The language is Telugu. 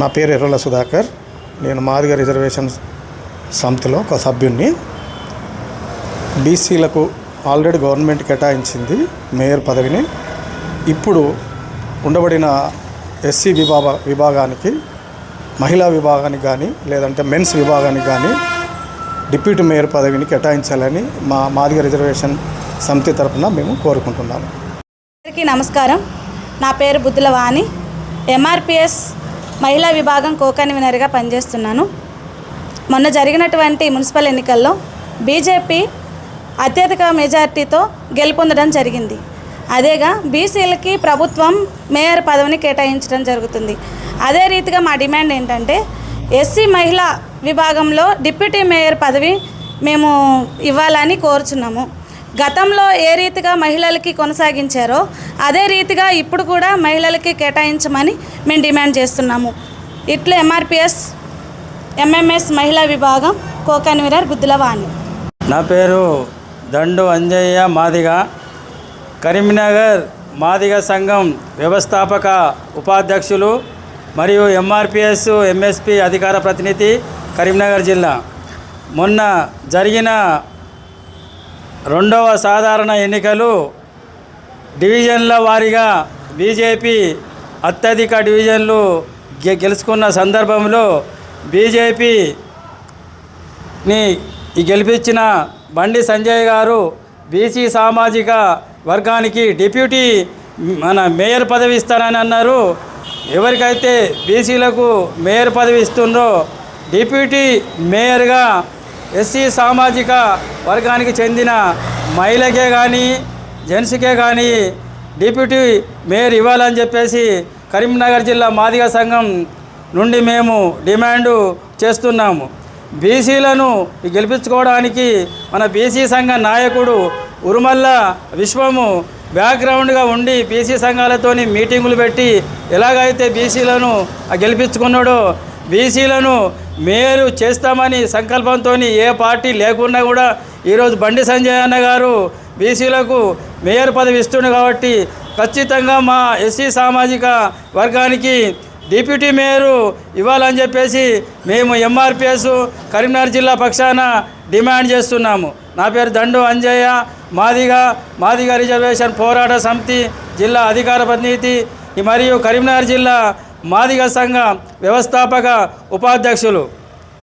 నా పేరు ఎర్రల సుధాకర్. నేను మాదిగ రిజర్వేషన్ సమితిలో ఒక సభ్యుణ్ణి. బీసీలకు ఆల్రెడీ గవర్నమెంట్ కేటాయించింది మేయర్ పదవిని. ఇప్పుడు ఉండబడిన ఎస్సీ విభాగ విభాగానికి మహిళా విభాగానికి కానీ లేదంటే మెన్స్ విభాగానికి కానీ డిప్యూటీ మేయర్ పదవిని కేటాయించాలని మా మాదిగ రిజర్వేషన్ సమితి తరఫున మేము కోరుకుంటున్నాము. అందరికీ నమస్కారం. నా పేరు బుద్ధుల వాణి ఎంఆర్పిఎస్ మహిళా విభాగం కోకన్వీనర్గా పనిచేస్తున్నాను. మొన్న జరిగినటువంటి మున్సిపల్ ఎన్నికల్లో బీజేపీ అత్యధిక మెజార్టీతో గెలుపొందడం జరిగింది. అదేగా బీసీలకి ప్రభుత్వం మేయర్ పదవిని కేటాయించడం జరుగుతుంది. అదే రీతిగా మా డిమాండ్ ఏంటంటే ఎస్సీ మహిళా విభాగంలో డిప్యూటీ మేయర్ పదవి మేము ఇవ్వాలని కోరుచున్నాము. గతంలో ఏ రీతిగా మహిళలకి కొనసాగించారో అదే రీతిగా ఇప్పుడు కూడా మహిళలకి కేటాయించమని మేము డిమాండ్ చేస్తున్నాము. ఇట్లా ఎంఆర్పిఎస్ ఎంఎంఎస్ మహిళా విభాగం కోకన్వీరర్ గుద్దులవాణి నా పేరు దండు అంజయ్య మాదిగ. కరీంనగర్ మాదిగ సంఘం వ్యవస్థాపక ఉపాధ్యక్షులు మరియు ఎంఆర్పిఎస్ ఎంఎస్పి అధికార ప్రతినిధి కరీంనగర్ జిల్లా. మొన్న జరిగిన రెండవ సాధారణ ఎన్నికలు డివిజన్ల వారీగా బీజేపీ అత్యధిక డివిజన్లు గె గెలుచుకున్న సందర్భంలో బీజేపీని గెలిపించిన బండి సంజయ్ గారు బీసీ సామాజిక వర్గానికి డిప్యూటీ మన మేయర్ పదవి ఇస్తానని అన్నారు. ఎవరికైతే బీసీలకు మేయర్ పదవి ఇస్తుండ్రో డిప్యూటీ మేయర్గా ఎస్సీ సామాజిక వర్గానికి చెందిన మహిళకే కానీ జెంట్స్కే కానీ డిప్యూటీ మేయర్ ఇవ్వాలని చెప్పేసి కరీంనగర్ జిల్లా మాదిగ సంఘం నుండి మేము డిమాండ్ చేస్తున్నాము. బీసీలను గెలిపించుకోవడానికి మన బీసీ సంఘ నాయకుడు ఉరుమల్ల విశ్వము బ్యాక్గ్రౌండ్గా ఉండి బీసీ సంఘాలతోని మీటింగులు పెట్టి ఎలాగైతే బీసీలను గెలిపించుకున్నాడో బీసీలను మేలు చేస్తామని సంకల్పంతో ఏ పార్టీ లేకున్నా కూడా ఈరోజు బండి సంజయ్ అన్న గారు బీసీలకు మేయర్ పదవి ఇస్తుంది కాబట్టి ఖచ్చితంగా మా ఎస్సీ సామాజిక వర్గానికి డిప్యూటీ మేయరు ఇవ్వాలని చెప్పేసి మేము ఎంఆర్పిఎస్ కరీంనగర్ జిల్లా పక్షాన డిమాండ్ చేస్తున్నాము. నా పేరు దండు అంజయ్య. మాదిగ మాదిగ రిజర్వేషన్ పోరాట సమితి జిల్లా అధికార ప్రతినిధి మరియు కరీంనగర్ జిల్లా మాదిగ సంఘ వ్యవస్థాపక ఉపాధ్యక్షులు